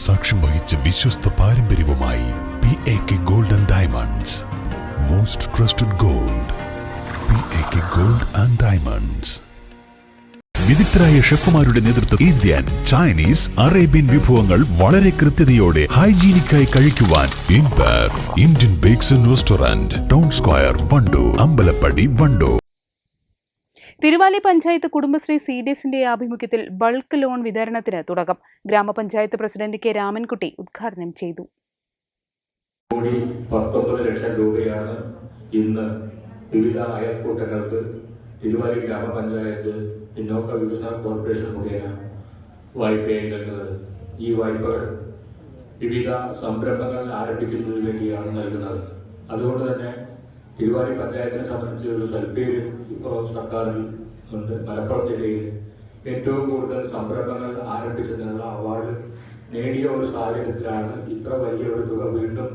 സാക്ഷ്യം വഹിച്ച വിശ്വസ്ത പാരമ്പര്യവുമായി P A K gold and diamonds most trusted gold P A K gold and diamonds വിദഗ്ധരായ ഷെഫുമാരുടെ നേതൃത്വം ഇന്ത്യൻ ചൈനീസ് അറേബ്യൻ വിഭവങ്ങൾ വളരെ കൃത്യതയോടെ ഹൈജീനിക്കായി കഴിക്കുവാൻ ഇൻപർ Indian bakes restaurant town square വണ്ടോ Ambalappadi Wandoor Thiruvali panchayat Kudumbashree C D എസിന്റെ ആഭിമുഖ്യത്തിൽ ബൾക്ക് ലോൺ വിതരണത്തിന് തുടക്കം. ഗ്രാമപഞ്ചായത്ത് പ്രസിഡന്റ് കെ രാമൻകുട്ടി ഉദ്ഘാടനം ചെയ്തു. പത്തൊമ്പത് ലക്ഷം രൂപയാണ് ഇന്ന് വിവിധ അയൽക്കൂട്ടങ്ങൾക്ക് തിരുവാലി ഗ്രാമപഞ്ചായത്ത് പിന്നോക്ക വികസന കോർപ്പറേഷൻ മുഖേന വായ്പയായി ഈ വായ്പകൾ വിവിധ സംരംഭങ്ങൾ ആരംഭിക്കുന്നതിന് വേണ്ടിയാണ് നൽകുന്നത്. അതുകൊണ്ട് തന്നെ തിരുവാലി പഞ്ചായത്തിനെ സംബന്ധിച്ച് ഒരു സൽപ്പേര് ഇപ്പോൾ സർക്കാരിൽ ഉണ്ട്. മലപ്പുറം ജില്ലയിൽ ഏറ്റവും കൂടുതൽ സംരംഭങ്ങൾ ആരംഭിച്ചതിനുള്ള അവാർഡ് നേടിയ ഒരു സാഹചര്യത്തിലാണ് ഇത്ര വലിയ ഒരു തുക വീണ്ടും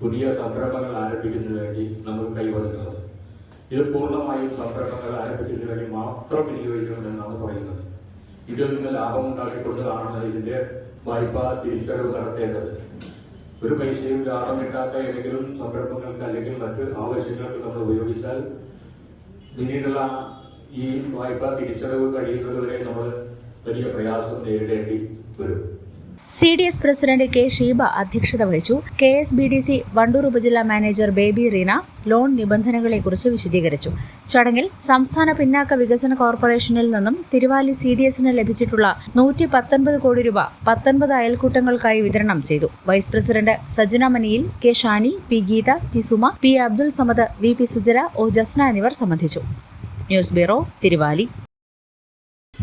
പുതിയ സംരംഭങ്ങൾ ആരംഭിക്കുന്നതിന് വേണ്ടി നമുക്ക് കൈവരുന്നത് ഇത് പൂർണമായും സംരംഭങ്ങൾ ആരംഭിക്കുന്നതിന് വേണ്ടി മാത്രം വിനിയോഗിക്കണമെന്നാണ് പറയുന്നത്. ഇതിൽ നിന്ന് ലാഭം ഉണ്ടാക്കിക്കൊണ്ടാണ് ഇതിന്റെ വായ്പ തിരിച്ചടവ് നടത്തേണ്ടത്. ഒരു പൈസയും ലാഭം കിട്ടാത്ത ഏതെങ്കിലും സംരംഭങ്ങൾക്ക് അല്ലെങ്കിൽ മറ്റ് ആവശ്യങ്ങൾക്ക് നമ്മൾ ഉപയോഗിച്ചാൽ പിന്നീടുള്ള ഈ വായ്പ തിരിച്ചടവ് കഴിയുന്നതുവരെ നമ്മൾ വലിയ പ്രയാസം നേരിടേണ്ടി വരും. C D S president K Sheeba അധ്യക്ഷത വഹിച്ചു. K S B D C Wandoor ഉപജില്ലാ മാനേജർ ബേബി റീന ലോൺ നിബന്ധനകളെക്കുറിച്ച് വിശദീകരിച്ചു. ചടങ്ങിൽ സംസ്ഥാന പിന്നാക്ക വികസന കോർപ്പറേഷനിൽ നിന്നും തിരുവാലി സി ഡി എസിന് ലഭിച്ചിട്ടുള്ള നൂറ്റി പത്തൊൻപത് കോടി രൂപ പത്തൊൻപത് അയൽക്കൂട്ടങ്ങൾക്കായി വിതരണം ചെയ്തു. Vice president Sajana Maniyil K Shani P Geetha T Suma P Abdul Samad V P Sujala O Jasna എന്നിവർ സംബന്ധിച്ചു. News bureau Thiruvali.